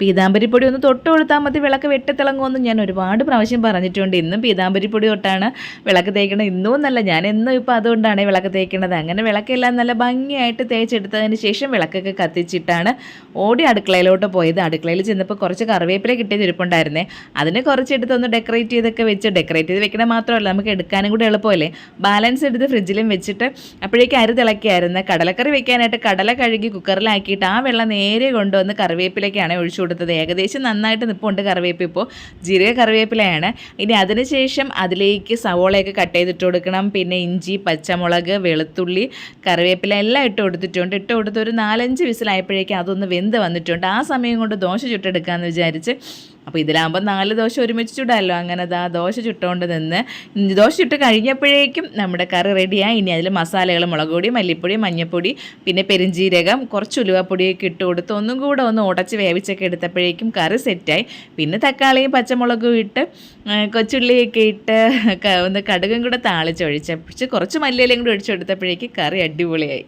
പീതാമ്പരിപ്പൊടി ഒന്ന് തൊട്ട് കൊടുത്താൽ മതി വിളക്ക് വെട്ടിത്തിളങ്ങുമെന്ന് ഞാൻ ഒരുപാട് പ്രാവശ്യം പറഞ്ഞിട്ടുണ്ട്. ഇന്നും പീതാമ്പരിപ്പൊടി തൊട്ടാണ് വിളക്ക് തേക്കുന്നത് ഇന്നും എന്നല്ല ഞാൻ എന്നും ഇപ്പോൾ അതുകൊണ്ടാണ് വിളക്ക് തേക്കുന്നത് അങ്ങനെ വിളക്കെല്ലാം നല്ല ഭംഗിയായിട്ട് തേച്ചെടുത്തതിന് ശേഷം വിളക്കൊക്കെ കത്തിച്ചിട്ടാണ് ഓടി അടുക്കളയിലോട്ട് പോയത്. അടുക്കളയിൽ ചെന്നപ്പോൾ കുറച്ച് കറിവേപ്പില കിട്ടിയത് ഇരിപ്പുണ്ടായിരുന്നേ. അതിനെ കുറച്ചെടുത്ത് ഒന്ന് ഡെക്കറേറ്റ് ചെയ്തൊക്കെ വെച്ച് ഡെക്കറേറ്റ് ചെയ്ത് വെക്കണ മാത്രമല്ല നമുക്ക് എടുക്കാനും കൂടെ എളുപ്പമല്ലേ? ബാലൻസ് എടുത്ത് ഫ്രിഡ്ജിലും വെച്ചിട്ട് അപ്പോഴേക്കും അരി തിളക്കിയായിരുന്നു. കടലക്കറി വെക്കാനായിട്ട് കടല കഴുകി കുക്കറിലാക്കിയിട്ട് ആ വെള്ളം നേരെ കൊണ്ടുവന്ന് കറിവേപ്പിലേക്കാണ് ഒഴിച്ചു കൊടുത്തത്. ഏകദേശം നന്നായിട്ട് നിപ്പുണ്ട് കറിവേപ്പ് ഇപ്പോൾ ജീരക കറിവേപ്പിലയാണ്. ഇനി അതിനുശേഷം അതിലേക്ക് സവോളയൊക്കെ കട്ട് ചെയ്തിട്ട് കൊടുക്കണം. പിന്നെ ഇഞ്ചി പച്ചമുളക് വെളുത്തുള്ളി കറിവേപ്പില എല്ലാം ഇട്ട് കൊടുത്തിട്ടുണ്ട്. ഇട്ട് കൊടുത്ത് ഒരു നാലഞ്ച് വിസിലായപ്പോഴേക്കും അതൊന്ന് വെന്ത് വന്നിട്ടുണ്ട്. ആ സമയം കൊണ്ട് ദോശ ചുട്ടെടുക്കാമെന്ന് വിചാരിച്ച് അപ്പോൾ ഇതിലാകുമ്പോൾ നാല് ദോശ ഒരുമിച്ച് ചുടാമല്ലോ അങ്ങനെ ദാ ദോശ ചുട്ടുകൊണ്ട് നിന്ന് ദോശ ചുട്ട് കഴിഞ്ഞപ്പോഴേക്കും നമ്മുടെ കറി റെഡിയായി. ഇനി അതിൽ മസാലകൾ മുളക് പൊടി മല്ലിപ്പൊടി മഞ്ഞൾപ്പൊടി പിന്നെ പെരിഞ്ജീരകം കുറച്ച് ഉലുവപ്പൊടിയൊക്കെ ഇട്ട് കൊടുത്ത് ഒന്നും കൂടെ ഒന്ന് ഉടച്ച് വേവിച്ചൊക്കെ എടുത്തപ്പോഴേക്കും കറി സെറ്റായി. പിന്നെ തക്കാളിയും പച്ചമുളകും ഇട്ട് ആ, കൊച്ചുള്ളിയൊക്കെ ഇട്ട് ഒന്ന് കടുകും കൂടെ താളിച്ചൊഴിച്ച് കുറച്ച് മല്ലിയിലയും കൂടെ ഒഴിച്ചെടുത്തപ്പോഴേക്കും കറി അടിപൊളിയായി.